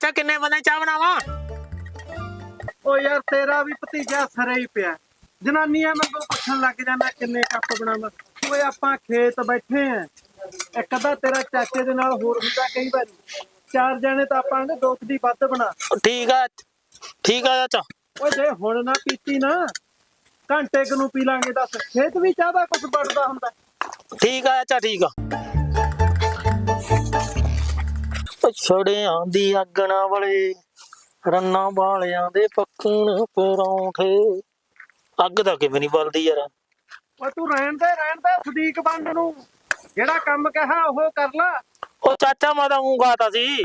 ਚਾਚਾ ਕਿੰਨੇ ਬੰਦੇ ਚਾਹ ਬਣਾਵਾ? ਓ ਯਾਰ ਤੇਰਾ ਵੀ ਭਤੀਜਾ ਸਰੇ ਹੀ ਪਿਆ। ਜਨਾਨੀਆਂ ਮੈਨੂੰ ਪੁੱਛਣ ਲੱਗ ਜਾਂਦਾ ਕਿੰਨੇ ਕੱਪ ਬਣਾਵਾਂ? ਓਏ ਆਪਾਂ ਖੇਤ ਬੈਠੇ ਆ। ਇੱਕ ਅੱਧਾ ਤੇਰਾ ਚਾਚੇ ਦੇ ਨਾਲ ਹੋਰ ਹੁੰਦਾ ਕਈ ਵਾਰੀ। ਚਾਰ ਜਣੇ ਤਾਂ ਆਪਾਂ ਨੇ ਦੋ ਕੁ ਦੀ ਵੱਧ ਬਣਾ। ਠੀਕ ਆ ਠੀਕ ਆ ਚਾਚਾ। ਓਏ ਜੇ ਹੁਣ ਨਾ ਪੀਤੀ ਨਾ ਘੰਟੇ ਕੁ ਨੂੰ ਪੀ ਲਾਂਗੇ ਦੱਸ। ਖੇਤ ਵੀ ਚਾਹ ਦਾ ਕੁਝ ਬੜਦਾ ਹੁੰਦਾ। ਠੀਕ ਆ ਚਾਚਾ ਠੀਕ ਆ। ਛੜਿਆਂ ਦੀ ਅੱਗਣਾ ਵਾਲੇ ਰੰਨਾ ਵਾਲਿਆਂ ਦੇ ਪੱਕਣ ਪਰੌਂਠੇ। ਅੱਗ ਤਾਂ ਕਿਵੇਂ ਨਹੀਂ ਬਲਦੀ ਯਾਰ। ਓਏ ਤੂੰ ਰਹਿਣ ਦੇ ਰਹਿਣ ਦੇ ਸਦੀਕ ਬੰਦ ਨੂੰ। ਜਿਹੜਾ ਕੰਮ ਕਹਾ ਉਹ ਕਰ ਲਾ। ਉਹ ਚਾਚਾ ਮੈਂ ਤਾਂ ਊਂ ਗਾਤਾ ਸੀ।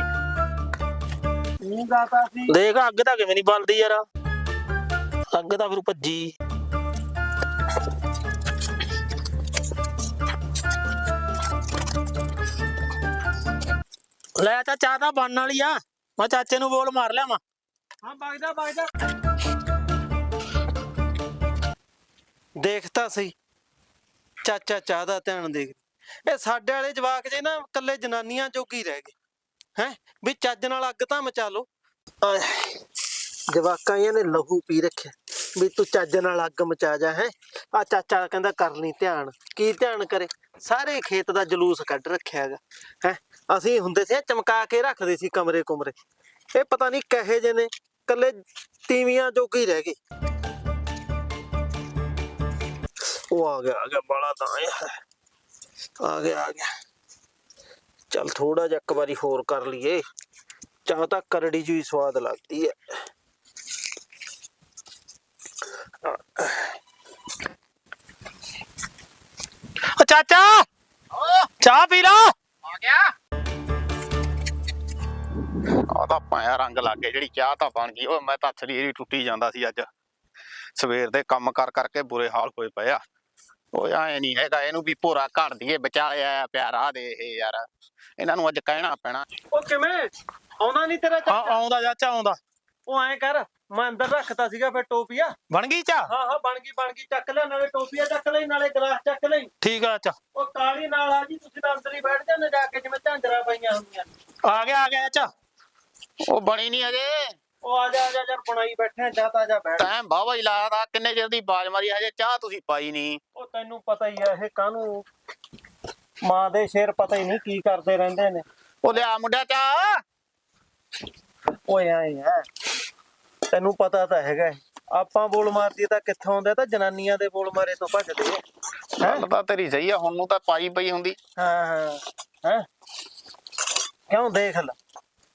ਤੂੰ ਗਾਤਾ ਸੀ। ਦੇਖ ਅੱਗ ਤਾਂ ਕਿਵੇਂ ਨਹੀਂ ਬਲਦੀ ਯਾਰ। ਅੱਗ ਤਾਂ ਫਿਰ ਭੱਜੀ। ਲੈ ਚਾਚਾ ਚਾਹ ਤਾਂ ਬਣਨ ਵਾਲੀ ਆ। ਮੈਂ ਚਾਚੇ ਨੂੰ ਬੋਲ ਮਾਰ ਲਿਆ ਮੈਂ ਹਾਂ ਵਗਦਾ ਵਗਦਾ ਦੇਖਤਾ ਸਹੀ। ਚਾਚਾ ਚਾਹ ਦਾ ਧਿਆਨ ਦੇਖ। ਇਹ ਸਾਡੇ ਵਾਲੇ ਜਵਾਕ ਜੇ ਨਾ ਕੱਲੇ ਜਨਾਨੀਆਂ ਜੋਗੀ ਰਹਿ ਗਏ। ਹੈ? ਵੀ ਚੱਜ ਨਾਲ ਅੱਗ ਤਾਂ ਮਚਾ ਲੋ ਜਵਾਕਾਂ ਇਹਨੇ ਲਹੂ ਪੀ ਰੱਖਿਆ। ਵੀ ਤੂੰ ਚੱਜ ਨਾਲ ਅੱਗ ਮਚਾ ਜਾ ਹੈ? ਆ ਚਾਚਾ ਕਹਿੰਦਾ ਕਰ ਲਈ ਧਿਆਨ। ਕੀ ਧਿਆਨ ਕਰੇ? ਸਾਰੇ ਖੇਤ ਦਾ ਜਲੂਸ ਕੱਢ ਰੱਖਿਆ ਹੈਗਾ। ਹੈ, ਅਸੀਂ ਹੁੰਦੇ ਸੀ ਚਮਕਾ ਕੇ ਰੱਖਦੇ ਸੀ ਕਮਰੇ ਕੁਮਰੇ। ਇਹ ਪਤਾ ਨਹੀਂ ਕਹੇ ਜੇ ਨੇ ਕੱਲੇ ਤੀਵੀਆਂ ਜੋਗੀ ਰਹਿ ਗਏ। ਉਹ ਆ ਗਿਆ ਆ ਗਿਆ ਬੜਾ ਤਾਂ ਆਇਆ ਆ ਗਿਆ ਆ ਗਿਆ। ਚੱਲ ਥੋੜਾ ਜਿਹਾ ਇੱਕ ਵਾਰੀ ਹੋਰ ਕਰ ਲਈਏ। ਚਾਹ ਤਾਂ ਕਰੜੀ ਜਿਹੀ ਸਵਾਦ ਲੱਗਦੀ ਹੈ। ਚਾਚਾ। ਚਾਹ ਪੀ ਲਾ। ਆ ਤਾਂ ਪਾਇਆ ਰੰਗ ਲੱਗ ਗਿਆ ਜਿਹੜੀ ਚਾਹ ਤਾਂ ਬਣ ਗਈ। ਓਏ ਮੈਂ ਤਾਂ ਸਰੀਰ ਹੀ ਟੁੱਟੀ ਜਾਂਦਾ ਸੀ ਅੱਜ। ਸਵੇਰ ਦੇ ਕੰਮ ਕਰ ਕਰਕੇ ਬੁਰੇ ਹਾਲ ਹੋਏ ਪਏ ਆ। ਓਏ ਐ ਨਹੀਂ ਹੈਗਾ ਇਹਨੂੰ ਵੀ ਭੋਰਾ ਘੜ ਦਈਏ ਵਿਚਾਲਿਆ ਪਿਆਰਾ ਦੇ ਇਹ ਯਾਰ। ਇਹਨਾਂ ਨੂੰ ਅੱਜ ਕਹਿਣਾ ਪੈਣਾ। ਉਹ ਕਿਵੇਂ? ਆਉਣਾ ਨਹੀਂ ਤੇਰਾ ਚਾਚਾ ਆਉਂਦਾ ਚਾਚਾ ਆਉਂਦਾ। ਉਹ ਐਂ ਕਰ ਮੈਂ ਅੰਦਰ ਰੱਖਤਾ ਸੀਗਾ ਫਿਰ ਟੋਪੀਆ। ਬਣ ਗਈ ਚਾਹ? ਹਾਂ ਹਾਂ ਬਣ ਗਈ ਬਣ ਗਈ। ਚੱਕ ਲੈ ਨਾਲੇ ਟੋਪੀਆ ਚੱਕ ਲੈ ਨਾਲੇ ਗਲਾਸ ਚੱਕ ਲੈ ਠੀਕ ਆ ਚਾਚਾ ਉਹ ਕਾਲੀ ਨਾਲ ਆ ਜੀ ਤੁਸੀਂ ਤਾਂ ਅੰਦਰ ਹੀ ਬੈਠ ਜਾਂਦੇ ਜਾ ਕੇ ਜਿਵੇਂ ਝਾਂਜਰਾਂ ਪਈਆਂ ਹੁੰਦੀਆਂ। ਆ ਗਿਆ ਆ ਗਿਆ ਚਾਚਾ ਉਹ ਬਣੀ ਨਹੀਂ ਅਜੇ। ਉਹ ਆ ਜਾ ਆ ਜਾ ਯਾਰ ਬਣਾਈ ਬੈਠੇ ਜਾ ਤਾਂ ਜਾ ਬੈਠ। ਟਾਈਮ ਬਾਵਾ ਹੀ ਲਾਇਆ ਦਾ ਕਿੰਨੇ ਚਿਰ ਦੀ ਬਾਜ ਮਾਰੀ ਹਜੇ ਚਾਹ ਤੁਸੀਂ ਪਾਈ ਨਹੀਂ। ਉਹ ਤੈਨੂੰ ਪਤਾ ਹੀ ਆ ਇਹ ਕਾਹਨੂੰ? ਮਾਂ ਦੇ ਸ਼ੇਰ ਪਤਾ ਹੀ ਨਹੀਂ ਕੀ ਕਰਦੇ ਰਹਿੰਦੇ ਨੇ। ਉਹ ਲਿਆ ਮੁੰਡਿਆ ਚਾਹ। ਓਏ ਆਏ ਆ। ਤੈਨੂੰ ਪਤਾ ਤਾਂ ਹੈਗਾ ਹੈ। ਆਪਾਂ ਬੋਲ ਮਾਰਦੀ ਤਾਂ ਕਿੱਥੋਂ ਆਉਂਦੇ ਤਾਂ ਜਨਾਨੀਆਂ ਦੇ ਬੋਲ ਮਾਰੇ ਤੋਂ ਭੱਜਦੇ ਆ। ਗੱਲ ਤਾਂ ਤੇਰੀ ਸਹੀ ਆ ਹੁਣ ਨੂੰ ਤਾਂ ਪਾਈ ਪਈ ਹੁੰਦੀ। ਹਾਂ ਹਾਂ। ਹੈ? ਕਿਉਂ ਦੇਖ ਲੈ।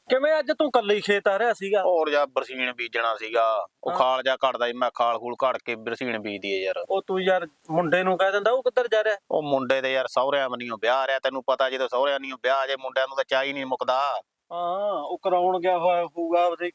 ਕਿਵੇਂ ਅੱਜ ਤੂੰ ਕੱਲੀ ਖੇਤ ਆ ਰਿਹਾ ਸੀਗਾ? ਹੋਰ ਜਾ ਬਰਸੀਨ ਬੀਜਣਾ ਸੀਗਾ। ਉਹ। ਖਾਲ ਜਾ ਘੜਦਾ ਸੀ ਮੈਂ ਖਾਲ ਖੂਲ ਘੜ ਕੇ ਬਰਸੀਨ ਬੀਜਦੀ ਏ ਯਾਰ। ਉਹ ਤੂੰ ਯਾਰ ਮੁੰਡੇ ਨੂੰ ਕਹਿ ਦਿੰਦਾ ਉਹ ਕਿੱਧਰ ਜਾ ਰਿਹਾ? ਉਹ ਮੁੰਡੇ ਦੇ ਯਾਰ ਸਹੁਰਿਆਂ ਮਨੀਓ ਵਿਆਹ ਰਿਆ ਤੈਨੂੰ ਪਤਾ ਜਦੋਂ ਸਹੁਰਿਆਂ ਨਹੀਂ ਵਿਆਹ ਜੇ ਮੁੰਡਿਆਂ ਨੂੰ ਤਾਂ ਚਾਹ ਹੀ ਨਹੀਂ ਮੁੱਕਦਾ। ਹਾਂ ਉਹ ਕਰਾਉਣ ਗਿਆ ਹੋਇਆ ਹੋਊਗਾ ਉਹਦੇ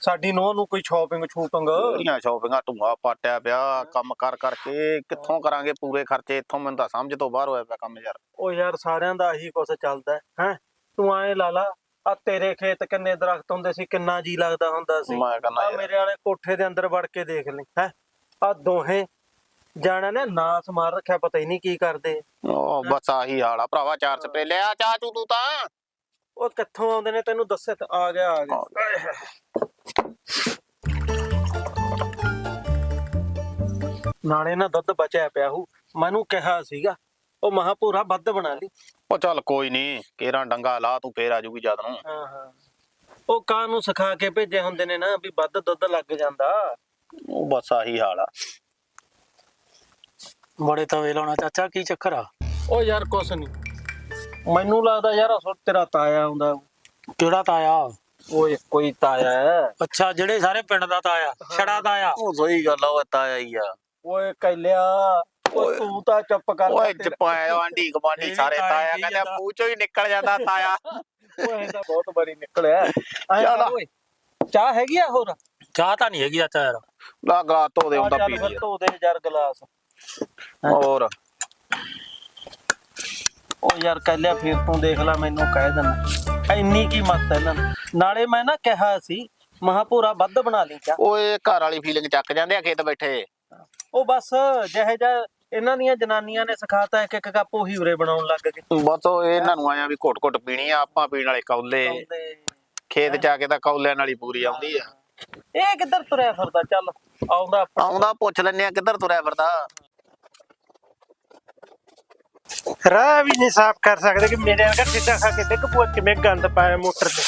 ਸਾਡੀ ਨੋਹ ਨੂੰ ਕੋਈ ਸ਼ਾਪਿੰਗ ਛੂਪਿੰਗ ਜਿਹੜੀਆਂ ਸ਼ਾਪਿੰਗਾਂ ਧੂਆ ਪਾਟਿਆ ਪਿਆ ਕੰਮ ਕਰ ਕਰਕੇ। ਕਿੱਥੋਂ ਕਰਾਂਗੇ ਪੂਰੇ ਖਰਚੇ? ਇੱਥੋਂ ਮੈਨੂੰ ਤਾਂ ਸਮਝ ਤੋਂ ਬਾਹਰ ਹੋਇਆ ਪਿਆ ਕੰਮ ਯਾਰ। ਉਹ ਯਾਰ ਸਾਰਿਆਂ ਦਾ ਇਹੀ ਕੁਛ ਚੱਲਦਾ ਹੈ ਹੈਂ? ਤੂੰ ਐ ਲਾ ਲਾ ਆ ਤੇਰੇ ਖੇਤ ਕਿੰਨੇ ਦਰਖਤ ਹੁੰਦੇ ਸੀ ਕਿੰਨਾ ਜੀ ਲੱਗਦਾ ਹੁੰਦਾ ਸੀ। ਮੈਂ ਕਹਿੰਦਾ ਆ ਯਾਰ। ਮੇਰੇ ਵਾਲੇ ਕੋਠੇ ਦੇ ਅੰਦਰ ਵੜ ਕੇ ਦੇਖ ਲਈ ਹੈ? ਆ ਦੋਹੇ ਜਾਣਾ ਨੇ ਨਾਸ ਮਾਰ ਰੱਖਿਆ ਪਤਾ ਹੀ ਨਹੀਂ ਕੀ ਕਰਦੇ। ਉਹ ਬਸ ਆਹੀ ਹਾਲ ਆ। ਭਰਾਵਾ ਚਾਰ ਸਪਰੇ ਲਿਆ ਚਾਹ ਚੂ ਤੂੰ ਤਾਂ। ਉਹ ਕਿੱਥੋਂ ਆਉਂਦੇ ਨੇ ਤੈਨੂੰ ਦੱਸੇ ਤਾਂ ਆ ਗਿਆ ਆ ਗਿਆ। ਨਾਲੇ ਨਾ ਦੁੱਧ ਬਚਿਆ ਪਿਆ ਹੂ। ਮੈਨੂੰ ਕਿਹਾ ਸੀਗਾ ਉਹ ਮਹਾਪੂਰਾ ਵੱਧ ਬਣਾ ਲਈ। ਉਹ ਚੱਲ ਕੋਈ ਨਹੀਂ ਕੇਰਾਂ ਡੰਗਾ ਲਾ ਤੂੰ ਫੇਰ ਆ ਜੂਗੀ ਜਦ ਨੂੰ। ਹਾਂ ਹਾਂ। ਉਹ ਕਾਂ ਨੂੰ ਸਿਖਾ ਕੇ ਭੇਜੇ ਹੁੰਦੇ ਨੇ ਨਾ ਵੀ ਵੱਧ ਦੁੱਧ ਲੱਗ ਜਾਂਦਾ। ਉਹ ਬਸ ਆਹੀ ਹਾਲ ਆ। ਬੜੇ ਤਵੇ ਲਾਉਣਾ ਚਾਚਾ ਕੀ ਚੱਕਰ ਆ? ਉਹ ਯਾਰ ਕੁਛ ਨਹੀਂ ਮੈਨੂੰ ਲੱਗਦਾ ਯਾਰ ਉਹ ਤੇਰਾ ਤਾਇਆ ਆਉਂਦਾ। ਕਿਹੜਾ ਤਾਇਆ? ਓਏ ਕੋਈ ਤਾਇਆ ਹੈ। ਅੱਛਾ ਜਿਹੜੇ ਸਾਰੇ ਪਿੰਡ ਦਾ ਤਾਇਆ ਛੜਾ ਤਾਇਆ। ਉਹ ਸਹੀ ਗੱਲ ਆ ਉਹ ਤਾਇਆ ਹੀ ਆ। ਓਏ ਕੈਲਿਆ ਓਏ ਤੂੰ ਤਾਂ ਚੁੱਪ ਕਰ ਲੈ ਓਏ ਤੇਰਾ- ਜਪਾਇਆ ਆਂਢੀ ਇਹ ਗਵਾਂਢੀ ਵੀ ਸਾਰੇ ਤਾਇਆ ਤਾਇਆ ਹੀ ਕਹਿੰਦੇ ਜਾਂਦਾ। ਮੂੰਹ ਚੋਂ ਹੀ ਨਿਕਲ ਜਾਂਦਾ ਤਾਇਆ। ਓਏ ਇਹ ਤਾਂ ਬਹੁਤ ਬੜੀ ਨਿਕਲਿਆ। ਐਂ ਚੱਲ। ਕਰ ਓਏ ਚਾਹ ਹੈਗੀ ਆ ਹੋਰ? ਚਾਹ ਤਾਂ ਨਹੀਂ ਹੈਗੀ ਚਾਚਾ ਯਾਰ। ਲਾ ਗਲਾ ਧੋ ਦੇ ਆ ਹੁੰਦਾ ਪੀ ਲਈ ਧੋ ਦੇ ਯਾਰ ਗਲਾਸ। ਹੋਰ? ਓ ਯਾਰ ਕੈਲਿਆ ਫਿਰ ਤੂੰ ਦੇਖ ਲੈ ਮੈਨੂੰ ਕਹਿ ਦੇਣਾ। ਇੰਨੀ ਕੀ ਮੱਤ ਹੈ ਇਹਨਾਂ ਨੂੰ ਨਾਲੇ ਮੈਂ ਨਾ ਕਿਹਾ ਸੀ ਮਹਾਪੂਰਾ ਵੱਧ ਬਣਾ ਲਈ ਚਾਹ ਓਏ ਘਰ ਵਾਲੀ ਫੀਲਿੰਗ ਚੱਕ ਜਾਂਦੇ ਆ ਖੇਤ ਬੈਠੇ। ਉਹ ਬਸ ਜਿਹੇ ਜਿਹਾ ਇਹਨਾਂ ਦੀਆਂ ਜਨਾਨੀਆਂ ਨੇ ਸਿਖਾਤਾ ਇੱਕ ਇੱਕ ਕੱਪ ਉਹੀ ਉਰੇ ਬਣਾਉਣ ਲੱਗ ਗਏ। ਬਸ ਉਹ ਇਹਨਾਂ ਨੂੰ ਆਇਆ ਵੀ ਘੁੱਟ ਘੁੱਟ ਪੀਣੀ ਆ ਆਪਾਂ ਪੀਣ ਵਾਲੇ ਕੌਲੇ। ਖੇਤ ਜਾ ਕੇ ਤਾਂ ਕੌਲਿਆਂ ਨਾਲ ਹੀ ਪੂਰੀ ਆਉਂਦੀ ਆ। ਇਹ ਕਿੱਧਰ ਤੁਰਿਆ ਫਿਰਦਾ? ਚੱਲ ਆਉਂਦਾ ਆਪਣਾ। ਆਉਂਦਾ ਪੁੱਛ ਲੈਨੇ ਆ ਕਿੱਧਰ ਤੁਰਿਆ ਫਿਰਦਾ। ਰਾਹ ਵੀ ਨਹੀਂ ਸਾਫ਼ ਕਰ ਸਕਦੇ ਕਿ ਮੇਰੇ ਵਰਗਾ ਸਿੱਧਾ ਖਾ ਕੇ ਡਿੱਗ ਪੋ ਕਿਵੇਂ ਗੰਦ ਪਾਇਆ ਮੋਟਰ ਤੇ।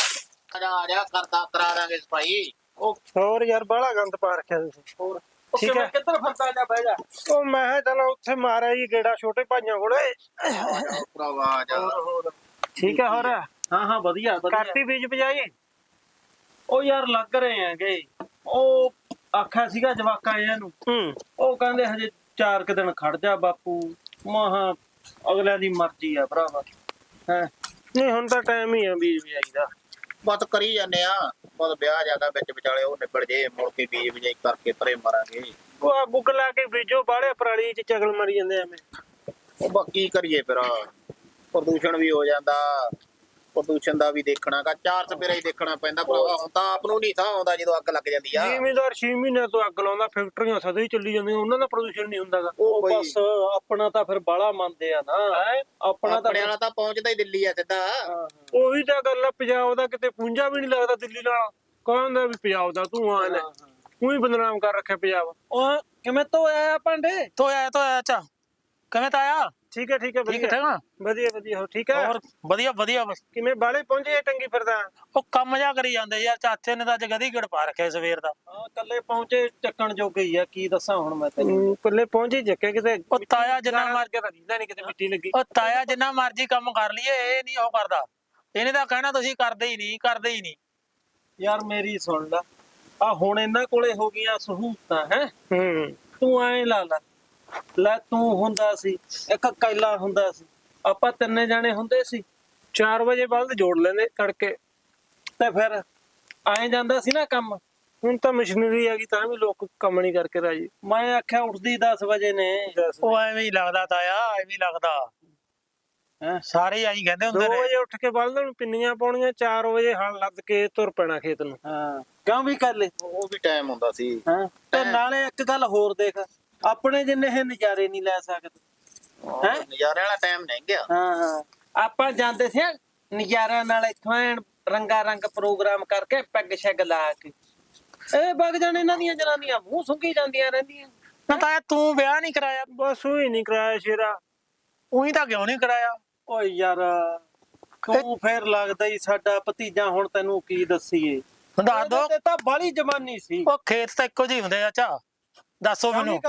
ਆ ਕਰਦਾ ਕਰਾ ਦਾਂਗੇ ਸਫ਼ਾਈ। ਉਹ ਹੋਰ ਯਾਰ ਬਾਹਲਾ ਗੰਦ ਪਾ ਰੱਖਿਆ ਤੁਸੀਂ। ਹੋਰ ਠੀਕ ਕਿਵੇਂ ਹੈ। ਕਿੱਧਰ ਫਿਰਦਾ ਜਾ ਬਹਿ ਜਾ? ਉਹ ਮੈਂ ਕਿਹਾ ਚਲੋ ਉੱਥੇ ਮਾਰਿਆ ਜੀ ਗੇੜਾ ਛੋਟੇ ਭਾਈਆਂ ਕੋਲੇ। ਭਰਾਵਾ ਆ ਜਾ। ਹੋਰ ਠੀਕ ਹੈ ਹੋਰ? ਹਾਂ ਹਾਂ ਵਧੀਆ ਵਧੀਆ। ਕਰਤੀ ਬੀਜ ਬਜਾਈ? ਉਹ ਯਾਰ ਲੱਗ ਰਹੇ ਆਂਗੇ ਉਹ ਆਖਿਆ ਸੀਗਾ ਜਵਾਕਾਂ ਨੂੰ। ਹੂੰ। ਉਹ ਕਹਿੰਦੇ ਹਜੇ ਚਾਰ ਕੁ ਦਿਨ ਖੜ ਜਾ ਬਾਪੂ। ਮਹਾ ਅਗਲਿਆਂ ਦੀ ਮਰਜ਼ੀ ਆ ਭਰਾਵਾ। ਹੈ? ਨਹੀਂ ਹੁਣ ਤਾਂ ਟਾਈਮ ਹੀ ਆ ਬੀਜ ਬਜਾਈ ਦਾ। ਬਸ ਕਰੀ ਜਾਂਦੇ ਆ। ਬਸ ਵਿਆਹ ਜਾਂਦਾ ਵਿੱਚ ਵਿਚਾਲੇ ਉਹ ਨਿਬੜ ਜੇ ਮੁੜ ਕੇ ਬੀਜ ਬਜਾਈ ਕਰਕੇ ਪਰੇ ਮਾਰਾਂਗੇ। ਉਹ ਗੁੱਗ ਲਾ ਕੇ ਬੀਜੋ ਬਾਹਲੇ ਪਰਾਲੀ ਚ ਚਗਲ ਮਰੀ ਜਾਂਦੇ ਐਵੇਂ। ਉਹ ਬਸ ਕੀ ਕਰੀਏ ਫਿਰ? ਪ੍ਰਦੂਸ਼ਣ ਵੀ ਹੋ ਜਾਂਦਾ। ਪ੍ਰਦੂਸ਼ਣ ਦਾ ਵੀ ਦੇਖਣਾਗਾ ਚਾਰ ਸਪੇਰਾ ਹੀ ਦੇਖਣਾ ਪੈਂਦਾ ਭਰਾਵਾ ਹੁਣ ਤਾਂ ਆਪ ਨੂੰ ਨਹੀਂ ਥਾਂ ਆਉਂਦਾ ਜਦੋਂ ਅੱਗ ਲੱਗ ਜਾਂਦੀ ਆ। ਜ਼ਿਮੀਦਾਰ 6 ਮਹੀਨਿਆਂ ਤੋਂ ਅੱਗ ਲਾਉਂਦਾ ਫੈਕਟਰੀਆਂ ਸਦਾ ਹੀ ਚੱਲੀ ਜਾਂਦੀਆਂ ਉਹਨਾਂ ਦਾ ਪ੍ਰਦੂਸ਼ਣ ਨਹੀਂ ਹੁੰਦਾਗਾ। ਉਹ ਬਈ- ਬਸ ਆਪਣਾ ਤਾਂ ਫਿਰ ਬਾਲਾ ਮੰਨਦੇ ਆ ਨਾ ਆਪਣਾ ਤਾਂ ਆਪਣੇ ਵਾਲਾ ਤਾਂ ਪਹੁੰਚਦਾ ਹੀ ਦਿੱਲੀ ਆ ਸਿੱਧਾ। ਹਾਂ, ਉਹੀ ਤਾਂ ਗੱਲ ਆ ਪੰਜਾਬ ਦਾ ਕਿਤੇ ਪੁੰਜਾ ਵੀ ਨਹੀਂ ਲੱਗਦਾ ਦਿੱਲੀ ਨਾਲ। ਕਹਿੰਦਾ ਵੀ ਪੰਜਾਬ ਦਾ ਤੂੰ ਆ ਲੈ। ਹਾਂ, ਹਾਂ। ਉਹੀ ਬਦਨਾਮ ਕਰ ਰੱਖਿਆ ਪੰਜਾਬ। ਉਹ ਕਿਵੇਂ ਧੋਇਆ ਭਾਂਡੇ? ਧੋਇਆ ਧੋਇਆ ਚਾ ਕਿਵੇਂ ਤਾਇਆ? ਠੀਕ ਹੈ ਠੀਕ ਹੈ ਠੀਕ ਵਧੀਆ। ਠਾਕ ਨਾ ਵਧੀਆ ਵਧੀਆ ਹੋ ਠੀਕ ਹੈ? ਹੋਰ ਵਧੀਆ ਵਧੀਆ ਬਸ। ਕਿਵੇਂ ਬਾਲੇ ਪਹੁੰਚੇ ਟੰਗੀ ਫਿਰਦਾ ਉਹ ਕੰਮ ਜਾ ਕਰੀ ਜਾਂਦੇ ਯਾਰ ਚਾਚੇ ਨੇ ਤਾਂ ਅੱਜ ਗਦੀ ਗੜ ਪਾ ਰੱਖਿਆ ਸਵੇਰ ਦਾ। ਹਾਂ ਕੱਲੇ ਪਹੁੰਚੇ ਚੱਕਣ ਜੋਗੇ ਹੀ ਆ ਕੀ ਦੱਸਾਂ ਹੁਣ ਮੈਂ ਤੈਨੂੰ। ਪੱਲੇ ਪਹੁੰਚੇ ਜੱਕੇ ਕਿਤੇ। ਉਹ ਤਾਇਆ ਜਿੰਨਾ ਮਰ ਕੇ ਦੀਦਾ ਨਹੀਂ ਕਿਤੇ ਮਿੱਟੀ ਲੱਗੀ। ਉਹ ਤਾਇਆ ਜਿੰਨਾ ਮਰਜ਼ੀ ਕੰਮ ਕਰ ਲਈਏ ਇਹ ਨਹੀਂ ਉਹ ਕਰਦਾ। ਇਹਨੇ ਤਾਂ ਕਹਿਣਾ ਤੁਸੀਂ ਕਰਦੇ ਹੀ ਨਹੀਂ ਕਰਦੇ ਹੀ ਨਹੀਂ। ਯਾਰ ਮੇਰੀ ਸੁਣ ਲੈ ਆ ਹੁਣ ਇਹਨਾਂ ਕੋਲੇ ਹੋ ਗਈਆਂ ਸਹੂਲਤਾਂ ਹੈ? ਹੂੰ। ਤੂੰ ਐਂ ਲਾ ਲੈ ਲੈ ਤੂੰ ਹੁੰਦਾ ਸੀ ਇੱਕ ਕੈਲਾ ਹੁੰਦਾ ਸੀ। ਆਪਾਂ ਤਿੰਨੇ ਜਾਣੇ ਹੁੰਦੇ ਸੀ 4 ਵਜੇ ਬਲਦ ਜੋੜ ਲੈਂਦੇ ਤੜਕੇ। ਤੇ ਫਿਰ ਐਂ ਜਾਂਦਾ ਸੀ ਨਾ ਕੰਮ ਹੁਣ ਤਾਂ ਮਸ਼ੀਨਰੀ ਆ ਗਈ ਤਾਂ ਵੀ ਲੋਕ ਕੰਮ ਨਹੀਂ ਕਰਕੇ ਰਾਜੀ। ਮੈਂ ਆਖਿਆ ਉੱਠਦੀ 10 ਵਜੇ ਨੇ ਉਹ ਐਵੇਂ ਹੀ ਲੱਗਦਾ ਤਾਇਆ ਐਵੇਂ ਹੀ ਲੱਗਦਾ। ਹੈਂ? ਸਾਰੇ ਆਈ ਕਹਿੰਦੇ 2 ਹੁੰਦੇ ਨੇ। ਵਜੇ ਉੱਠ ਕੇ ਬਲਦ ਨੂੰ ਪਿੰਨੀਆਂ ਪਾਉਣੀਆਂ 4 ਵਜੇ ਹਲ ਲੱਦ ਕੇ ਤੁਰ ਪੈਣਾ ਖੇਤ ਨੂੰ। ਹਾਂ। ਕਿਉਂ ਵੀ ਕਰ ਲੈ? ਉਹ ਵੀ ਟਾਈਮ ਹੁੰਦਾ ਸੀ। ਹਾਂ? ਤੇ ਨਾਲੇ ਇੱਕ ਗੱਲ ਹੋਰ ਦੇਖ। ਆਪਣੇ ਜਿੰਨੇ ਇਹ ਨਜ਼ਾਰੇ ਨਹੀਂ ਲੈ ਸਕਦੇ। ਹੈਂ? ਨਜ਼ਾਰੇ ਵਾਲਾ ਟਾਈਮ ਨਹੀਂ ਗਿਆ। ਹਾਂ ਹਾਂ। ਆਪਾਂ ਜਾਂਦੇ ਸੀ ਨਜ਼ਾਰਿਆਂ ਨਾਲ ਇੱਥੋਂ ਐਨ ਰੰਗਾ ਰੰਗ ਪ੍ਰੋਗਰਾਮ ਕਰਕੇ ਪੈਗ ਸ਼ੈਗ ਲਾ ਕੇ। ਇਹ ਵਗ ਜਾਣ ਇਹਨਾਂ ਦੀਆਂ ਜਨਾਨੀਆਂ ਮੂੰਹ ਸੁੰਘੀ ਜਾਂਦੀਆਂ ਰਹਿੰਦੀਆਂ। ਨਾ ਤਾਇਆ ਤੂੰ ਵਿਆਹ ਨਹੀਂ ਕਰਾਇਆ। ਬਸ ਉਹ ਹੀ ਨਹੀਂ ਕਰਾਇਆ ਸ਼ੇਰਾ। ਉਹੀ ਤਾਂ ਕਿਉਂ ਨਹੀਂ ਕਰਾਇਆ? ਓਏ ਯਾਰ ਤੂੰ ਫੇਰ ਲੱਗਦਾ ਹੀ ਸਾਡਾ ਭਤੀਜਾ ਹੁਣ ਤੈਨੂੰ ਕੀ ਦੱਸੀਏ? ਦੱਸ ਦੋ। ਤੇ ਤਾਂ ਬਾਲੀ ਜਮਾਨੀ ਸੀ। ਉਹ ਖੇਤ ਤਾਂ ਇੱਕੋ ਜਿਹੇ ਹੁੰਦੇ ਆ ਚਾ ਦੱਸੋ ਮੈਨੂੰ?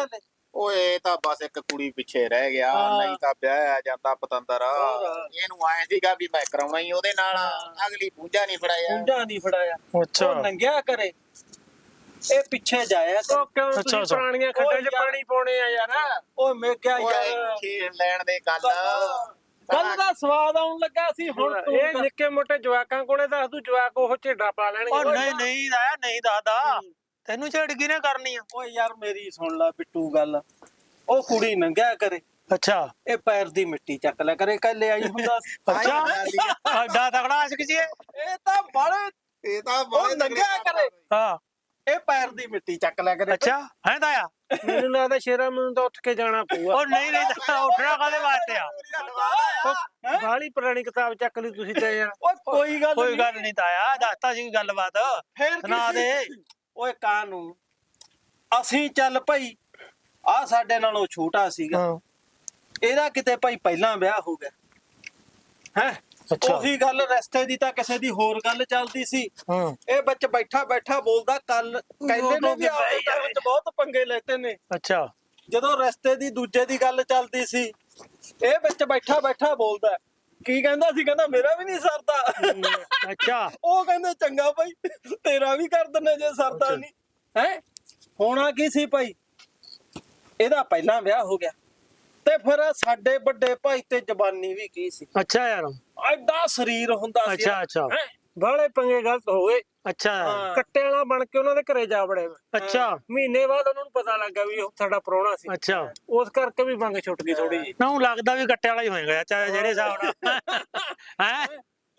ਓਏ ਇਹ ਤਾਂ ਬਸ ਇੱਕ ਕੁੜੀ ਪਿੱਛੇ ਰਹਿ ਗਿਆ ਹਾਂ। ਨਹੀਂ ਤਾਂ ਵਿਆਹ ਜਾਂਦਾ ਪਤੰਦਰ। ਹੋਰ। ਇਹਨੂੰ ਆਏ ਸੀਗਾ ਵੀ ਮੈਂ ਕਰਾਉਣਾ ਹੀ ਉਹਦੇ ਨਾਲ। ਅਗਲੀ ਪੂਜਾ ਨਹੀਂ ਫੜਾਇਆ। ਪੁੰਜਾ ਨਹੀਂ ਫੜਾਇਆ। ਅੱਛਾ। ਉਹ ਨੰਗਿਆ ਕਰੇ ਇਹ ਪਿੱਛੇ ਜਾਇਆ ਕਰ। ਉਹ ਕਿਉਂ ਅੱਛਾ, ਤੁਸੀਂ ਅੱਛਾ। ਪੁਰਾਣੀਆਂ ਖੱਡਾਂ 'ਚ। ਪਾਣੀ ਪਾਉਣੇ ਆ ਯਾਰ। ਓਏ ਮੈਂ ਕਿਹਾ ਓਏ ਯਾਰ। ਖੇਡ ਲੈਣ ਦੇ ਗੱਲ। ਗੱਲ ਦਾ ਸਵਾਦ ਆਉਣ ਲੱਗਾ ਸੀ ਹੁਣ ਤੂੰ ਇਹ ਨਿੱਕੇ ਮੋਟੇ ਜਵਾਕਾਂ ਕੋਲੇ ਦੱਸ ਤੂੰ ਜਵਾਕ ਉਹ ਝੇਡਾ ਪਾ ਲੈਣਗੇ। ਉਹ ਨਹੀਂ ਨਹੀਂ ਤਾਇਆ ਨਹੀਂ ਦਾਦਾ ਤੈਨੂੰ ਛੇੜ ਕਿਨੇ ਕਰਨੀ ਆ। ਓਏ ਯਾਰ ਮੇਰੀ ਸੁਣ ਲੈ ਬਿੱਟੂ ਗੱਲ। ਉਹ ਕੁੜੀ ਨੰਗਿਆ ਕਰੇ। ਅੱਛਾ। ਇਹ ਪੈਰ ਦੀ ਮਿੱਟੀ ਚੱਕ ਲਿਆ ਕਰੇ ਕੱਲੇ ਆਈ ਹੁੰਦਾ ਸੀ। ਅੱਛਾ। ਐਡਾ ਤਕੜਾ ਆਸ਼ਕ ਸੀ ਇਹ। ਇਹ ਤਾਂ ਬਾਲੇ ਇਹ ਤਾਂ ਉਹ ਬੜੇ ਨੰਗਿਆ ਕਰੇ। ਹਾਂ। ਇਹ ਪੈਰ ਦੀ ਮਿੱਟੀ ਚੱਕ ਲਿਆ ਕਰੇ। ਅੱਛਾ। ਹੈ ਤਾਇਆ ਮੈਨੂੰ ਲੱਗਦਾ ਸ਼ੇਰਾ ਮੈਨੂੰ ਤਾਂ ਉੱਠ ਕੇ ਜਾਣਾ ਪਊਗਾ। ਉਹ ਨਹੀਂ ਨਹੀਂ ਤਾਇਆ, ਉੱਠਣਾ ਕਾਦੇ ਵਾਸਤੇ ਆ? ਬਾਹਲੀ ਪੁਰਾਣੀ ਕਿਤਾਬ ਚੱਕ ਲਈ ਤੁਸੀਂ ਤਾਂ ਯਾਰ। ਓਏ ਕੋਈ ਗੱਲ ਕੋਈ ਨੀ। ਗੱਲ ਨਹੀਂ ਤਾਇਆ ਦੱਸਤਾ ਸੀ ਗੱਲਬਾਤ। ਫੇਰ ਸੁਣਾ ਸੀ? ਦੇ। ਓਏ ਕਾਨੂੰ ਅਸੀਂ ਚੱਲ ਭਾਈ ਆ ਸਾਡੇ ਨਾਲੋਂ ਛੋਟਾ ਸੀਗਾ। ਹਾਂ। ਇਹਦਾ ਕਿਤੇ ਭਾਈ ਪਹਿਲਾਂ ਵਿਆਹ ਹੋ ਗਿਆ। ਹੈ? ਅੱਛਾ। ਉਹੀ ਗੱਲ ਰਸਤੇ ਦੀ ਤਾਂ ਕਿਸੇ ਦੀ ਹੋਰ ਗੱਲ ਚੱਲਦੀ ਸੀ। ਹੂੰ। ਇਹ ਵਿੱਚ ਬੈਠਾ ਬੈਠਾ ਬੋਲਦਾ ਕੱਲ। ਕਹਿੰਦੇ ਨੇ ਵੀ ਆਪਣੇ ਟਾਈਮ ਵਿੱਚ ਬਹੁਤ ਪੰਗੇ ਲੈਤੇ ਨੇ। ਅੱਛਾ। ਜਦੋਂ ਰਸਤੇ ਦੀ ਦੂਜੇ ਦੀ ਗੱਲ ਚੱਲਦੀ ਸੀ ਇਹ ਵਿੱਚ ਬੈਠਾ ਬੈਠਾ ਬੋਲਦਾ। ਕੀ ਕਹਿੰਦਾ ਸੀ? ਕਹਿੰਦਾ ਮੇਰਾ ਵੀ ਨਹੀਂ ਸਰਦਾ। ਅੱਛਾ। ਉਹ ਕਹਿੰਦੇ ਚੰਗਾ ਭਾਈ ਤੇਰਾ ਵੀ ਕਰ ਦਿੰਨੇ ਜੇ ਸਰਦਾ ਨਹੀਂ। ਹੈ? ਹੋਣਾ ਕੀ ਸੀ ਭਾਈ? ਇਹਦਾ ਪਹਿਲਾਂ ਵਿਆਹ ਹੋ ਗਿਆ। ਤੇ ਫਿਰ ਸਾਡੇ ਵੱਡੇ ਭਾਈ ਤੇ ਜ਼ਬਾਨੀ ਵੀ ਕੀ ਸੀ? ਅੱਛਾ ਯਾਰ। ਐਡਾ ਸਰੀਰ ਹੁੰਦਾ ਸੀ। ਅੱਛਾ ਅੱਛਾ। ਹੈਂ? ਬਾਹਲੇ ਪੰਗੇ ਗਲਤ ਹੋ ਗਏ। ਅੱਛਾ। ਕੱਟੇ ਵਾਲਾ ਬਣ ਕੇ ਉਹਨਾਂ ਦੇ ਘਰੇ ਜਾ ਵੜੇ ਮੈਂ। ਅੱਛਾ। ਮਹੀਨੇ ਬਾਅਦ ਉਹਨਾਂ ਨੂੰ ਪਤਾ ਲੱਗਾ ਵੀ ਉਹ ਸਾਡਾ ਪ੍ਰਾਹੁਣਾ ਸੀ। ਅੱਛਾ। ਉਸ ਕਰਕੇ ਵੀ ਮੰਗ ਛੁੱਟ ਗਈ ਥੋੜੀ ਜੀ ਨਾ ਉਹ ਲੱਗਦਾ ਵੀ ਗੱਟੇ ਵਾਲਾ ਹੀ ਹੋਏਗਾ ਚਾਹੇ ਜਿਹੜੇ ਹਿਸਾਬ ਨਾਲ। ਹੈ?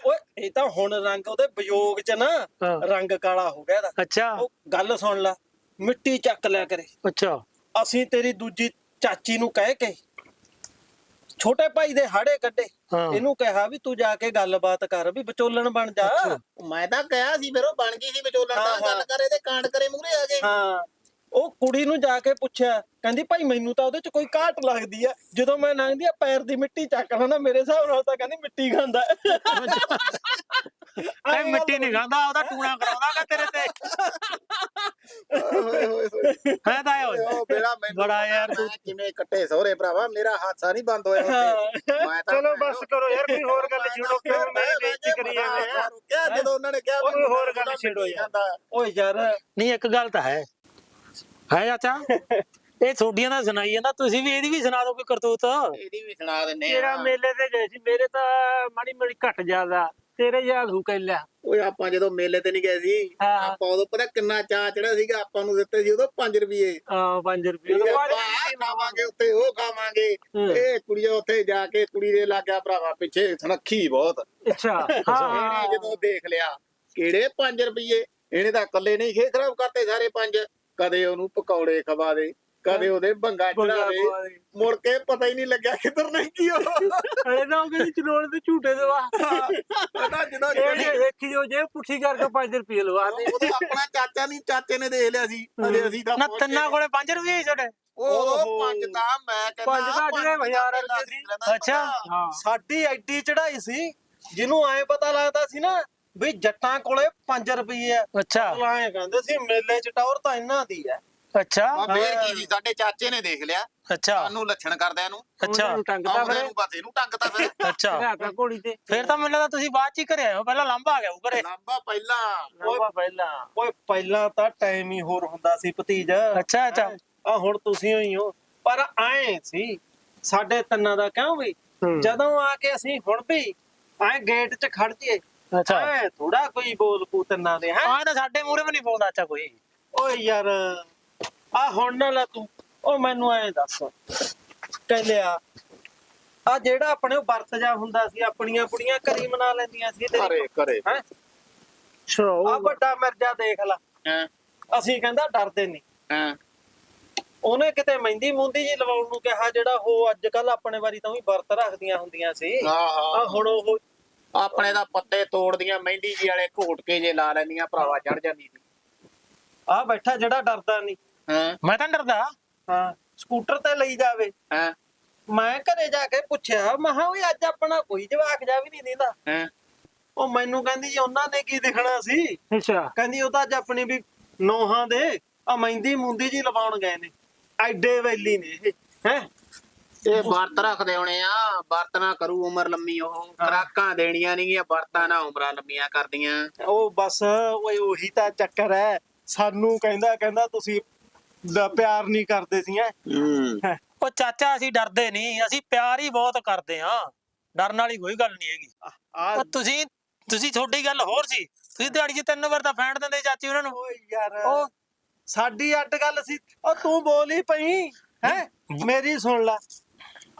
ਓਏ ਇਹ ਤਾਂ ਹੁਣ ਰੰਗ ਉਹਦੇ ਵਿਯੋਗ ਚ ਨਾ ਹਾਂ। ਰੰਗ ਕਾਲਾ ਹੋ ਗਿਆ ਇਹਦਾ। ਅੱਛਾ। ਉਹ ਗੱਲ ਸੁਣ ਲੈ ਮਿੱਟੀ ਚੱਕ ਲਿਆ ਕਰੇ। ਅੱਛਾ। ਅਸੀਂ ਤੇਰੀ ਦੂਜੀ ਚਾਚੀ ਨੂੰ ਕਹਿ ਕੇ ਛੋਟੇ ਭਾਈ ਦੇ ਹਾੜੇ ਕੱਢੇ। ਹਾਂ। ਇਹਨੂੰ ਕਿਹਾ ਵੀ ਤੂੰ ਜਾ ਕੇ ਗੱਲਬਾਤ ਕਰ ਵੀ ਵਿਚੋਲਣ ਬਣ ਜਾ। ਮੈਂ ਤਾਂ ਕਿਹਾ ਸੀ ਫਿਰ ਉਹ ਬਣ ਗਈ ਸੀ ਵਿਚੋਲਣ ਹਾਂ, ਦਾ ਹਾਂ। ਗੱਲ ਕਰੇ ਤੇ ਕਾਂਡ ਕਰੇ ਮੂਰੇ ਆ ਗਏ। ਹਾਂ। ਉਹ ਕੁੜੀ ਨੂੰ ਜਾ ਕੇ ਪੁੱਛਿਆ ਕਹਿੰਦੀ ਭਾਈ ਮੈਨੂੰ ਤਾਂ ਉਹਦੇ ਚ ਕੋਈ ਘਾਟ ਲੱਗਦੀ ਆ। ਜਦੋਂ ਮੈਂ ਲੰਘਦੀ ਆ ਪੈਰ ਦੀ ਮਿੱਟੀ ਚੱਕ ਲੈਣਾ ਮੇਰੇ ਹਿਸਾਬ ਨਾਲ ਤਾਂ ਕਹਿੰਦੀ ਮਿੱਟੀ ਖਾਂਦਾ। ਐ ਮਿੱਟੀ ਨਹੀਂ ਖਾਂਦਾ ਉਹਦਾ ਟੂਣਾ ਕਰਾਉਂਦਾਗਾ ਤੇਰੇ ਤੇ। ਓਏ ਹੋਏ ਹੋਏ ਹੈ ਤਾਂ ਓਏ ਮੇਰਾ ਮੈਨੂੰ ਬੜਾ ਯਾਰ ਤੂੰ- ਮੈਂ ਕਿਵੇਂ ਕੱਟੇ ਸਹੁਰੇ ਭਰਾਵਾ ਮੇਰਾ ਹਾਦਸਾ ਨਹੀਂ ਬੰਦ ਹੋਇਆ ਮੈਂ ਤਾਂ ਚਲੋ ਬਸ ਕਰੋ ਯਾਰ ਕੋਈ ਹੋਰ ਗੱਲ ਛੇੜੋ ਕਿਉਂ ਮੇਰੀ ਬੇਇੱਜ਼ਤੀ ਕਰੀ ਜਾਂਦੇ ਕਿਹਾ ਜਦੋਂ ਉਹਨਾਂ ਨੇ ਕਿਹਾ ਕੋਈ ਹੋਰ ਗੱਲ ਛੇੜੋ ਯਾਰ। ਓਏ ਯਾਰ ਨਹੀਂ ਇੱਕ ਗੱਲ ਤਾਂ ਹੈ। ਹੈ ਚਾਚਾ? ਇਹ ਤੁਹਾਡੀਆਂ ਦਾ ਸੁਣਾਈ ਜਾਂਦਾ ਤੁਸੀਂ ਵੀ ਇਹਦੀ ਵੀ ਸੁਣਾ ਦਿਓ ਕੋਈ ਕਰਤੂਤ। ਇਹਦੀ ਵੀ ਸੁਣਾ ਦਿੰਨੇ ਆ ਮੇਲੇ ਤੇ ਗਏ ਸੀ ਮੇਰੇ ਤਾਂ ਮਾੜੀ ਮਾੜੀ ਘਟ ਜ਼ਿਆਦਾ। ਤੇਰੇ ਯਾਦ ਹੋ ਕਹਿ ਓਏ ਆਪਾਂ ਜਦੋਂ ਮੇਲੇ ਤੇ ਨਹੀਂ ਗਏ ਸੀ ਹਾਂ। ਆਪਾਂ ਉਦੋਂ ਪਤਾ ਕਿੰਨਾ ਚਾਹ ਚੜਿਆ ਸੀਗਾ ਆਪਾਂ ਨੂੰ ਦਿੱਤੇ ਸੀ ਉਦੋਂ 5 ਰੁਪਏ। ਆ 5 ਰੁਪਏ। ਖਾਵਾਂਗੇ ਉੱਥੇ ਉਹ ਖਾਵਾਂਗੇ। ਹੂੰ। ਇਹ ਕੁੜੀਆਂ ਉੱਥੇ ਜਾ ਕੇ ਕੁੜੀ ਦੇ ਲੱਗਿਆ ਭਰਾਵਾ ਪਿੱਛੇ ਸੁਨੱਖੀ ਬਹੁਤ। ਅੱਛਾ ਇਹਨੇ ਜਦੋਂ ਦੇਖ ਲਿਆ ਕਿਹੜੇ 5 ਰੁਪਏ? ਇਹਨੇ ਤਾਂ ਇਕੱਲੇ ਨਹੀਂ ਖੇ ਖਰਾਬ ਕਰਤੇ ਸਾਰੇ ਪੰਜ। ਕਦੇ ਉਹਨੂੰ ਪਕੌੜੇ ਖਵਾ ਦੇ ਕਦੇ ਉਹਦੇ ਬੰਗਾ ਚੜਾ ਦੇ। ਮੁੜ ਕੇ ਪਤਾ ਹੀ ਨਹੀਂ ਲੱਗਿਆ ਕਿੱਧਰ ਨਹੀਂ ਕੀ ਉਹ ਅਰੇ ਨਾ ਉਹ ਕਹਿੰਦੀ ਚਲੋਣ ਤੇ ਝੂਟੇ ਦਵਾ ਪਤਾ ਜਦੋਂ ਇਹ ਦੇਖੀ ਜੋ ਜੇ ਪੁੱਠੀ ਕਰਕੇ 5 ਰੁਪਏ ਲਵਾ ਦੇ। ਉਹਦਾ ਆਪਣਾ ਚਾਚਾ ਨਹੀਂ ਚਾਚੇ ਨੇ ਦੇਖ ਲਿਆ ਸੀ। ਅਜੇ ਅਸੀਂ ਤਾਂ ਨਾ। ਤਿੰਨਾਂ ਕੋਲੇ 5 ਰੁਪਏ ਹੀ ਉਹ ਪੰਜ ਤਾਂ ਮੈਂ ਕਹਿੰਦਾ ਪੰਜ ਤਾਂ ਜਿਹੜੇ ਹਜ਼ਾਰ ਰੁਪਏ ਸੀ। ਅੱਛਾ। ਹਾਂ। ਸਾਡੀ ਐਡੀ ਚੜਾਈ ਸੀ ਜਿਹਨੂੰ ਐ ਪਤਾ ਲੱਗਦਾ ਸੀ ਨਾ ਵੀ ਜੱਟਾਂ ਕੋਲੇ 5 ਰੁਪਏ ਆ। ਅੱਛਾ। ਐਂ ਕਹਿੰਦੇ ਸੀ ਮੇਲੇ ਚ ਟੌਰ ਤਾਂ ਇਹਨਾਂ ਦੀ ਆ। ਅੱਛਾ। ਆ ਫੇਰ ਕੀ ਸੀ ਸਾਡੇ ਚਾਚੇ ਨੇ ਦੇਖ ਲਿਆ। ਅੱਛਾ। ਸਾਨੂੰ ਲੱਛਣ ਕਰਦਿਆਂ ਨੂੰ ਅੱਛਾ। ਉਹਨਾਂ ਨੂੰ ਟੰਗਤਾ ਆਉਂਦੇ ਫਿਰ। ਨੂੰ ਬਸ ਇਹਨੂੰ ਟੰਗਤਾ ਫਿਰ। ਅੱਛਾ। ਰਾਤਾ ਘੋੜੀ ਤੇ। ਫਿਰ ਤਾਂ ਮੈਨੂੰ ਲੱਗਦਾ ਤੁਸੀਂ ਬਾਅਦ ਚ ਹੀ ਘਰੇ ਆਏ ਹੋ ਪਹਿਲਾਂ ਲੰਬਾ ਆ ਗਿਆ ਉਹ ਘਰੇ। ਲਾਂਬਾ ਪਹਿਲਾਂ। ਲੰਬਾ ਪਹਿਲਾਂ। ਓਏ ਪਹਿਲਾਂ ਤਾਂ ਟਾਈਮ ਹੀ ਹੋਰ ਹੁੰਦਾ ਸੀ ਭਤੀਜ। ਅੱਛਾ ਅੱਛਾ। ਆ ਹੁਣ ਤੁਸੀਂ ਹੋਈ ਹੋ। ਪਰ ਐ ਸੀ ਸਾਡੇ ਤਿੰਨਾਂ ਦਾ ਕਿਉਂ ਵੀ? ਹੂੰ। ਜਦੋਂ ਆ ਕੇ ਅਸੀਂ ਹੁਣ ਵੀ ਐ ਗੇਟ 'ਚ ਖੜ ਜੀਏ ਅੱਛਾ। ਐ ਥੋੜਾ ਕੋਈ ਬੋਲ ਪੂ ਤਿੰਨਾਂ ਦੇ ਹੈ? ਆ ਤਾਂ ਸਾਡੇ ਮੂਹਰੇ ਵੀ ਨਹੀਂ ਬੋਲਦਾ ਅੱਛਾ ਕੋਈ। ਓਏ ਯਾਰ ਆ ਹੁਣ ਨਾ ਲੈ ਤੂੰ ਉਹ ਮੈਨੂੰ ਐ ਦੱਸ। ਕਹਿੰਦਿਆ ਆ ਜਿਹੜਾ ਆਪਣੇ ਉਹ ਵਰਤ ਜਾ ਹੁੰਦਾ ਸੀ ਆਪਣੀਆਂ ਕੁੜੀਆਂ ਘਰੀ ਮਨਾ ਲੈਂਦੀਆਂ ਸੀ ਘਰੇ ਘਰੇ। ਹੈ? ਆ ਵੱਡਾ ਮਿਰਜ਼ਾ ਦੇਖ ਲਾ। ਹਾਂ। ਅਸੀਂ ਕਹਿੰਦਾ ਡਰਦੇ ਨਹੀਂ ਹਾਂ। ਉਹਨੇ ਕਿਤੇ ਮਹਿੰਦੀ ਮੁੰਦੀ ਜੀ ਲਵਾਉਣ ਨੂੰ ਕਿਹਾ ਜਿਹੜਾ ਉਹ ਅੱਜ ਕੱਲ ਆਪਣੇ ਵਾਰੀ ਤਾਂ ਵੀ ਵਰਤ ਰੱਖਦੀਆਂ ਹੁੰਦੀਆਂ ਸੀ। ਆ ਹਾਂ। ਹੁਣ ਉਹ ਆਪਣੇ ਦਾ ਪੱਤੇ ਤੋੜਦੀਆਂ ਮਹਿੰਦੀ ਜੀ ਵਾਲੇ ਘੋਟ ਕੇ ਜੇ ਲਾ ਲੈਂਦੀਆਂ ਭਰਾਵਾ ਚੜ ਜਾਂਦੀ ਸੀ। ਆ ਬੈਠਾ ਜਿਹੜਾ ਡਰਦਾ ਨਹੀਂ ਹਾਂ। ਮੈਂ ਤਾਂ ਡਰਦਾ। ਹਾਂ ਸਕੂਟਰ ਤੇ ਲਈ ਜਾਵੇ। ਹਾਂ। ਮੈਂ ਘਰੇ ਜਾ ਕੇ ਪੁੱਛਿਆ ਮਹਾ ਵੀ ਅੱਜ ਆਪਣਾ ਕੋਈ ਜਵਾਕ ਜਾ ਵੀ ਨਹੀਂ ਦਿੰਦਾ। ਹਾਂ। ਉਹ ਮੈਨੂੰ ਕਹਿੰਦੀ ਜੀ ਉਹਨਾਂ ਨੇ ਕੀ ਦਿਖਣਾ ਸੀ? ਅੱਛਾ। ਕਹਿੰਦੀ ਉਹ ਤਾਂ ਅੱਜ ਆਪਣੀ ਵੀ ਨੋਹਾਂ ਦੇ ਆ ਮਹਿੰਦੀ ਮੁੰਦੀ ਜੀ ਲਵਾਉਣ ਗਏ ਨੇ। ਐਡੇ ਵੈਲੀ ਨੇ ਇਹ ਹੈ? ਇਹ ਵਰਤ ਰੱਖਦੇ ਹੋਣੇ ਆ। ਵਰਤ ਨਾ ਕਰੂ ਉਮਰ ਲੰਮੀ ਉਹ। ਖਰਾਕਾਂ ਦੇਣੀਆਂ ਨਹੀਂ ਵਰਤਾਂ ਨਾ ਉਮਰਾਂ ਲੰਮੀਆਂ ਕਰਦੀਆਂ। ਉਹ ਬਸ ਓਏ ਉਹੀ ਤਾਂ ਚੱਕਰ ਹੈ। ਸਾਨੂੰ ਕਹਿੰਦਾ ਕਹਿੰਦਾ ਤੁਸੀਂ ਦਾ ਪਿਆਰ ਨਹੀਂ ਕਰਦੇ ਸੀ ਐ ਹੂੰ। ਉਹ ਚਾਚਾ ਅਸੀਂ ਡਰਦੇ ਨਹੀਂ ਅਸੀਂ ਪਿਆਰ ਹੀ ਬਹੁਤ ਕਰਦੇ ਆ ਡਰਨ ਵਾਲੀ ਕੋਈ ਗੱਲ ਨਹੀਂ ਹੈਗੀ। ਆ ਉਹ ਤੁਸੀਂ ਤੁਸੀਂ ਤੁਹਾਡੀ ਗੱਲ ਹੋਰ ਸੀ। ਤੁਸੀਂ ਦਿਹਾੜੀ 'ਚ ਤਿੰਨ ਵਾਰ ਤਾਂ ਫੈਂਟ ਦਿੰਦੇ ਚਾਚੀ ਉਹਨਾਂ ਨੂੰ। ਓਏ ਯਾਰ ਉਹ ਸਾਡੀ ਅੱਡ ਗੱਲ ਸੀ। ਉਹ ਤੂੰ ਬੋਲ ਹੀ? ਪਈ ਹੈ। ਮੇਰੀ ਸੁਣ ਲੈ।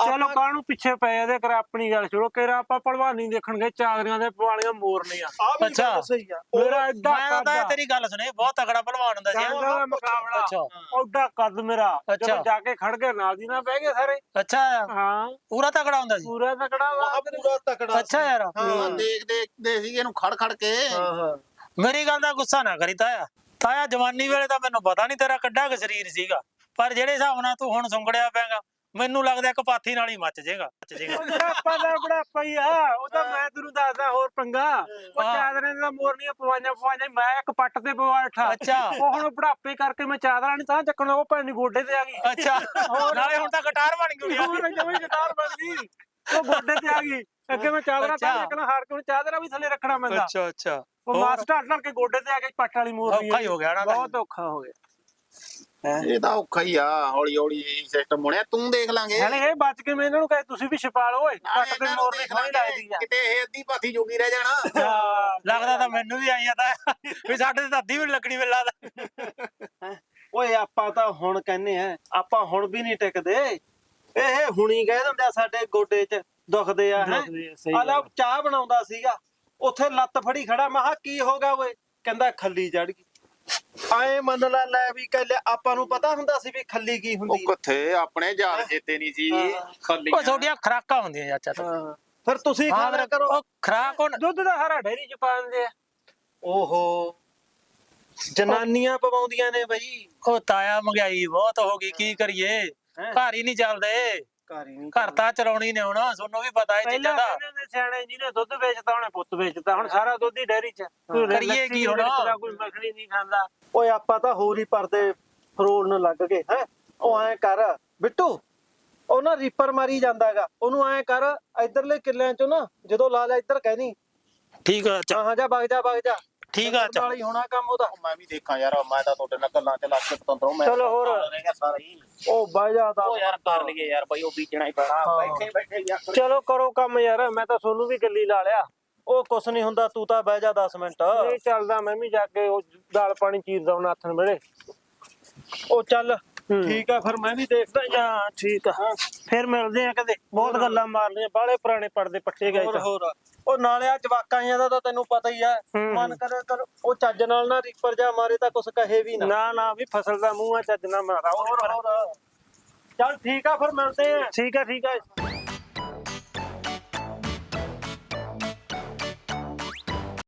ਚਲੋ ਆਪਾਂ- ਕਾਹਨੂੰ ਪਿੱਛੇ ਪਏ ਇਹਦੇ ਕਰ ਆਪਣੀ ਗੱਲ ਛੋੜੋ ਕਿਹੜਾ ਆਪਾਂ ਭਲਵਾਨੀ ਦੇਖਣਗੇ ਚਾਦਰੀਆਂ ਦੇ ਪਵਾਲੀਆਂ ਮੋਰਨੇ ਆ ਵੀ ਅੱਛਾ। ਗੱਲ ਸਹੀ ਆ। ਉਹ- ਮੇਰਾ ਐਡਾ ਮੈਂ ਤਾਂ ਕੱਦ ਤੇਰੀ ਗੱਲ ਸੁਣੀ ਬਹੁਤ ਤਗੜਾ ਪਹਿਲਵਾਨ ਹੁੰਦਾ ਸੀ। ਦਾ ਮੁਕਾਬਲਾ। ਅੱਛਾ। ਓਡਾ ਕੱਦ ਮੇਰਾ। ਅੱਛਾ। ਜਦੋਂ ਜਾ ਕੇ ਖੜ ਗਏ ਨਾਲ ਦੀ ਨਾਲ ਬਹਿ ਗਏ ਸਾਰੇ। ਅੱਛਾ। ਹਾਂ। ਪੂਰਾ ਤਗੜਾ ਹੁੰਦਾ ਸੀ। ਪੂਰਾ ਤਕੜਾ ਵਾ। ਆਹ ਪੂਰਾ ਤਕੜਾ ਅੱਛਾ ਯਾਰ। ਹਾਂ। ਦੇਖ ਦੇਖਦੇ ਸੀਗੇ ਇਹਨੂੰ ਖੜ ਖੜ ਕੇ। ਹਾਂ ਹਾਂ। ਮੇਰੀ ਗੱਲ ਦਾ ਗੁੱਸਾ ਨਾ ਕਰੀ ਤਾਇਆ। ਤਾਇਆ ਜਵਾਨੀ ਵੇਲੇ ਤਾਂ ਮੈਨੂੰ ਪਤਾ ਨਹੀਂ ਤੇਰਾ ਕੱਡਾ ਕੁ ਸਰੀਰ ਸੀਗਾ। ਪਰ ਜਿਹੜੇ ਹਿਸਾਬ ਨਾਲ ਤੂੰ ਹੁਣ ਸੁੰਗੜਿਆ ਪੈਗਾ ਮੈਨੂੰ ਲੱਗਦਾ ਇੱਕ ਪਾਥੀ ਨਾਲ ਹੀ ਮੱਚ ਜਾਏਗਾ। ਮੱਚ ਜਾਏਗਾ। ਬੁਢਾਪਾ ਦਾ ਬੁਢਾਪਾ ਹੀ ਆ ਉਹ ਤਾਂ ਮੈਂ ਤੈਨੂੰ ਦੱਸਦਾ ਹੋਰ ਪੰਗਾ। ਉਹ। ਚਾਦਰਾਂ ਦੀਆਂ ਮੋਰਨੀਆਂ ਪਵਾਈਆਂ ਪਵਾਈਆਂ ਮੈਂ ਇੱਕ ਪੱਟ ਤੇ ਪਵਾ ਬੈਠਾ ਅੱਛਾ। ਉਹ ਹੁਣ ਬੁਢਾਪੇ ਕਰਕੇ ਮੈਂ ਚਾਦਰਾਂ ਨਹੀਂ ਤਾਂ ਚੱਕਣ ਉਹ ਦੀ ਗੋਡੇ ਤੇ ਆ ਗਈ। ਅੱਛਾ। ਨਾਲੇ ਹੁਣ ਤਾਂ ਗਿਟਾਰ ਬਣ ਗਈ ਹੋਰ ਜਮੀ ਗਿਟਾਰ ਬਣ ਗਈ। ਉਹ ਗੋਡੇ ਤੇ ਆ ਗਈ। ਅੱਗੇ ਮੈਂ ਚਾਦਰਾਂ ਤਾਂ। ਚੱਕਣਾ ਹਾਰ ਕੇ ਹੁਣ ਚਾਦਰਾਂ ਵੀ ਥੱਲੇ ਰੱਖਣਾ ਪੈਂਦਾ। ਅੱਛਾ ਅੱਛਾ। ਉਹ ਹੋਰ? ਮਾਸ ਢਾਲ ਕੇ ਗੋਡੇ ਤੇ ਆ ਕੇ ਪੱਟ ਵਾਲੀ ਮੋਰਨੀ ਔਖਾ ਹੀ ਹੋ ਗਿਆ ਨਾ। ਬਹੁਤ ਔਖਾ ਹੋ ਗਿਆ। ਇਹ ਤਾਂ ਔਖਾ ਹੀ ਆ ਹੌਲੀ ਹੌਲੀ ਇਹ ਸਿਸਟਮ ਬਣਿਆ ਤੂੰ ਦੇਖ ਲਾਂਗੇ। ਹਲੇ ਇਹ ਬਚ ਕੇ ਮੈਂ ਇਹਨਾਂ ਨੂੰ ਕਹੇ ਤੁਸੀਂ ਵੀ ਛਪਾ ਲਓ ਓਏ ਨਾਲੇ ਤੇ ਇਹਨਾਂ ਨੂੰ ਮੋਰਨੀ ਦੇਖ ਸੋਹਣੀ ਲਾਂਗੇ, ਲੱਗਦੀ ਆ। ਕਿਤੇ ਇਹ ਅੱਧੀ ਪਾਥੀ ਜੋਗੀ ਰਹਿ ਜਾਣਾ। ਹਾਂ, ਲੱਗਦਾ ਤਾਂ ਮੈਨੂੰ ਵੀ ਆਈ ਤਾਂ ਵੀ ਸਾਡੇ ਤੇ ਤਾਂ ਅੱਧੀ ਵੀ ਨੀ ਲੱਗਣੀ ਮੈਨੂੰ ਲੱਗਦਾ ਓਏ ਆਪਾਂ ਤਾਂ ਹੁਣ ਕਹਿੰਨੇ ਆ ਆਪਾਂ ਹੁਣ ਵੀ ਨਹੀਂ ਟਿਕਦੇ। ਇਹ ਹੁਣੀ ਕਹਿ ਦਿੰਦੇ ਆ ਸਾਡੇ ਗੋਡੇ 'ਚ ਦੁਖਦੇ ਆ ਹੈ? ਦੁਖਦੇ ਆ, ਸਹੀ। ਚਾਹ ਬਣਾਉਂਦਾ ਸੀਗਾ। ਉੱਥੇ ਲੱਤ ਫੜੀ ਖੜਾ ਮੈਂ ਕਿਹਾ ਕੀ ਹੋ ਗਿਆ ਓਏ? ਕਹਿੰਦਾ ਖੱਲੀ ਚੜ ਗਈ। ਆਏ ਮੰਨ ਲੈ ਲੈ ਵੀ ਕੱਲ ਆਪਾਂ ਨੂੰ ਪਤਾ ਹੁੰਦਾ ਸੀ ਵੀ ਖੱਲੀ ਕੀ ਉਹ ਹੁੰਦੀ ਹੈ ਕਿੱਥੇ ਆਪਣੇ ਯਾਰ ਚੇਤੇ ਨਹੀਂ ਸੀ ਹਾਂ। ਉਹ ਤੁਹਾਡੀਆਂ ਖਰਾਕਾਂ ਹੁੰਦੀਆਂ ਚਾਚਾ। ਤੇ। ਹਾਂ। ਫਿਰ ਤੁਸੀਂ ਹਾਂ ਖਾਣਾ ਕਰੋ। ਉਹ ਖਰਾਕ ਹੁਣ ਦੁੱਧ ਦਾ ਹਰਾ ਡੇਰੀ ਚ ਪਾ ਦਿੰਦੇ ਆ। ਓਹੋ। ਜਨਾਨੀਆਂ ਪਵਾਉਂਦੀਆਂ ਨੇ ਬਈ। ਉਹ ਤਾਇਆ ਮਹਿੰਗਾਈ ਬਹੁਤ ਹੋ ਗਈ ਕੀ ਕਰੀਏ? ਹੈਂ? ਘਰ ਹੀ ਨਹੀਂ ਚੱਲਦੇ। ਘਰ ਹੀ ਨਹੀਂ ਘਰ ਤਾਂ ਚਲਾਉਣੀ ਨੇ ਹੁਣ ਤੁਹਾਨੂੰ ਵੀ ਪਤਾ ਇਹ ਚੀਜ਼ਾਂ ਪਹਿਲਾਂ ਦਾ। ਕਹਿੰਦੇ ਨੇ ਸਿਆਣੇ ਜੀ ਨੇ ਦੁੱਧ ਵੇਚਦਾ ਉਹਨੇ ਪੁੱਤ ਵੇਚਦਾ ਹੁਣ ਸਾਰਾ ਦੁੱਧ ਹੀ ਡੈਰੀ 'ਚ। ਕੋਈ ਕਰੀਏ ਲੱਸੀ ਕੀ ਨੀ ਹੁਣ? ਵੇਚਦਾ, ਕੋਈ ਮੱਖਣੀ ਨਹੀਂ ਖਾਂਦਾ। ਓਏ ਆਪਾਂ ਤਾਂ ਹੋਰ ਹੀ ਪਰਦੇ ਫਰੋਲਣ ਲੱਗ ਗਏ ਹੈ? ਉਹ ਐ ਕਰ ਬਿੱਟੂ ਉਹ ਨਾ ਰੀਪਰ ਮਾਰੀ ਜਾਂਦਾਗਾ। ਉਹਨੂੰ ਐ ਕਰ ਇਧਰਲੇ ਕਿੱਲਿਆਂ ਚੋਂ ਨਾ ਜਦੋਂ ਲਾ ਲੈ ਇੱਧਰ ਕਹਿਨੀ ਠੀਕ ਆ ਚਾ ਹਾਂ ਜਾ ਵਗ ਜਾ ਵਗ ਜਾ। ਠੀਕ ਆ ਨਾਲ ਹੀ ਹੋਣਾ ਕੰਮ ਉਹਦਾ ਮੈਂ ਵੀ ਦੇਖਾਂ ਯਾਰ ਮੈਂ ਤਾਂ ਤੁਹਾਡੇ ਨਾਲ ਗੱਲਾਂ ਚ ਲੱਗ ਕੇ ਪਤੰਦਰੋਂ ਮੈਂ ਚਲੋ ਹੋਰ। ਰਹੇਗਾ ਸਾਰਾ ਹੀ। ਉਹ ਬਹਿ ਜਾ ਦਾ ਉਹ ਯਾਰ ਕਰ ਲਈਏ ਯਾਰ ਬਈ ਉਹ ਬੀਜਣਾ ਹੀ ਪੈਣਾ। ਬੈਠੇ ਬੈਠੇ ਯਾਰ ਚਲੋ ਕਰੋ ਕੰਮ ਯਾਰ ਮੈਂ ਤਾਂ ਸੋਨੂੰ ਵੀ ਗੱਲੀ ਲਾ ਲਿਆ। ਉਹ ਕੁਛ ਨਹੀਂ ਹੁੰਦਾ ਤੂੰ ਤਾਂ ਬਹਿ ਜਾ 10 ਮਿੰਟ। ਨਹੀਂ ਚੱਲਦਾ ਮੈਂ ਵੀ ਜਾ ਕੇ ਉਹ ਦਾਲ ਪਾਣੀ ਚੀਰਦਾ ਹੁਣ ਹੱਥਨ ਵੇਲੇ ਉਹ ਚੱਲ। ਹੂੰ। ਠੀਕ ਆ ਫਿਰ ਮੈਂ ਵੀ ਦੇਖਦਾ ਜਾ ਠੀਕ ਆ। ਫਿਰ ਮਿਲਦੇ ਆ ਕਦੇ। ਬਹੁਤ ਗੱਲਾਂ ਮਾਰ ਲਈਆਂ ਬਾਹਲੇ ਪੁਰਾਣੇ ਪਰਦੇ ਪੱਟੇ ਗਏ ਹੋਰ ਤਾਂ। ਹੋਰ। ਉਹ ਨਾਲੇ ਆ ਜਵਾਕਾਂ ਜਿਹਾ ਦਾ ਤਾਂ ਤੈਨੂੰ ਪਤਾ ਹੀ ਆ ਹੂੰ। ਮਨ ਕਰੇ ਕਰ ਉਹ ਚੱਜ ਨਾਲ ਨਾ ਰੀਪਰ ਜਾ ਮਾਰੇ ਤਾਂ ਕੁਛ ਕਹੇ ਵੀ ਨਾ। ਨਾ ਨਾ ਵੀ ਫਸਲ ਦਾ ਮੂੰਹ ਆ ਚੱਜ ਨਾ ਮਾਰਾ ਹੋਰ ਹੋਰ। ਚੱਲ ਠੀਕ ਆ ਫਿਰ ਮਿਲਦੇ ਆ। ਠੀਕ ਆ ਠੀਕ ਆ।